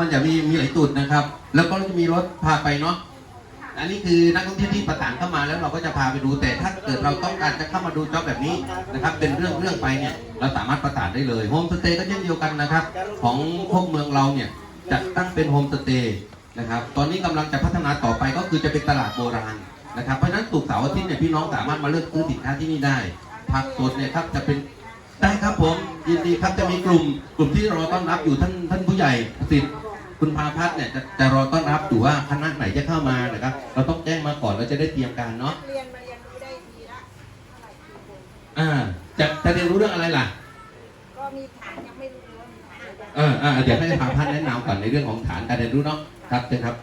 มันจะมีมีหลายจุดนะครับ แล้วก็จะมีรถพาไปเนาะ อันนี้คือนักท่องเที่ยวที่ประสานเข้ามาแล้วเราก็จะพาไปดู แต่ถ้าเกิดเราต้องการจะเข้ามาดูจ็อบแบบนี้นะครับ เป็นเรื่องเรื่องไปเนี่ยเราสามารถประสานได้เลย โฮมสเตย์ก็เช่นเดียวกันนะครับ ของพวกเมืองเราเนี่ยจะตั้งเป็นโฮมสเตย์นะครับ ตอนนี้กำลังจะพัฒนาต่อไปก็คือจะเป็นตลาดโบราณนะครับ เพราะฉะนั้นศุกเสาร์อาทิตย์เนี่ยพี่น้องสามารถมาเลือกซื้อสินค้าที่นี่ได้ ผักสดเนี่ยครับจะเป็นได้ครับผมยินดีครับจะมีกลุ่มกลุ่มที่รอต้อนรับอยู่ท่านท่านผู้ใหญ่สิทธิ์ คุณพาพัฒน์เนี่ยจะจะรอต้อนรับอยู่ว่าคณะไหนจะเข้ามานะครับ เราต้องแจ้งมาก่อนเราจะได้เตรียมการเนาะเรียนมาเรียนรู้ได้ทีละเท่าไหร่กี่คนอ่าจะจะเรียนรู้เรื่องอะไรล่ะก็มีฐานยังไม่รู้เลยว่ามีฐานอะไรเอออ่าเดี๋ยวให้พาพัฒน์แนะนำก่อนในเรื่องของฐานการเรียนรู้เนาะครับเชิญครับ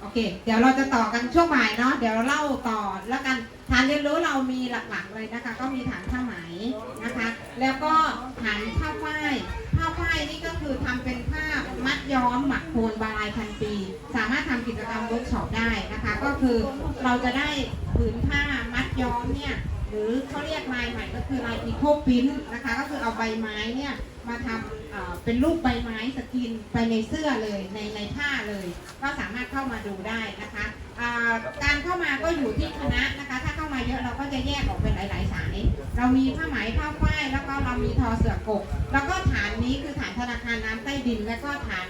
โอเค เดี๋ยวเราจะต่อกันช่วงบ่ายเนาะเดี๋ยวเราเล่าต่อแล้วกันฐานเรียนรู้เรามีหลักๆเลยนะคะ ก็มีฐานผ้าไหมนะคะ แล้วก็ฐานผ้า มหมักโคนบาลายพันปี สามารถทำกิจกรรมเวิร์กช็อปได้นะคะ ก็คือเราจะได้ผืนผ้ามัดย้อมเนี่ยหรือเขาเรียกลายใหม่ก็คือลายอีโคปินนะคะ ก็คือเอาใบไม้เนี่ยมาทำเป็นรูปใบไม้สกินไปในเสื้อเลยในในผ้าเลย ก็สามารถเข้ามาดูได้นะคะการเข้ามาก็อยู่ที่คณะนะคะ ถ้าเข้ามาเยอะเราก็จะแยกออกเป็นหลาย ๆ สาย เรามีผ้าไหมผ้าฝ้ายแล้วก็เรามีทอเสือกก แล้วก็ฐานนี้คือฐานธนาคารน้ำใต้ดิน และก็ฐาน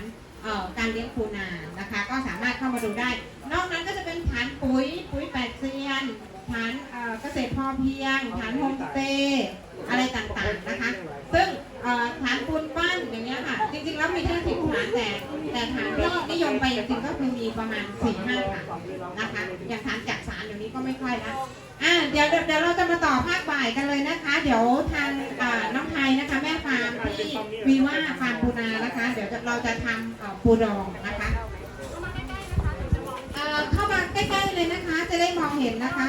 การเลี้ยงปูนานะคะ ก็สามารถเข้ามาดูได้ นอกนั้นก็จะเป็นฐานปุ๋ยปุ๋ยแปดเซียนฐานเอ่อเกษตรพอเพียงฐานโฮมสเตย์อะไรต่างๆนะคะ ซึ่งเอ่อฐานปูนปั้นอย่างเงี้ยค่ะ จริงๆแล้วมีแค่สิบฐานแต่แต่ฐานที่นิยมไปจริงๆก็คือมีประมาณ4ี่ห้าฐานนะคะอย่างฐานจักสารเดี๋ยวนี้ก็ไม่ค่อยละอ่าเดี๋ยวเดี๋ยวเดี๋ยวเราจะมาต่อภาคบ่ายกันเลยนะคะ เดี๋ยวทาง วีว่าฟาร์มปูนานะคะ เดี๋ยวเราจะทำปูดองนะคะเข้ามาใกล้ๆเลยนะคะ จะได้มองเห็นนะคะ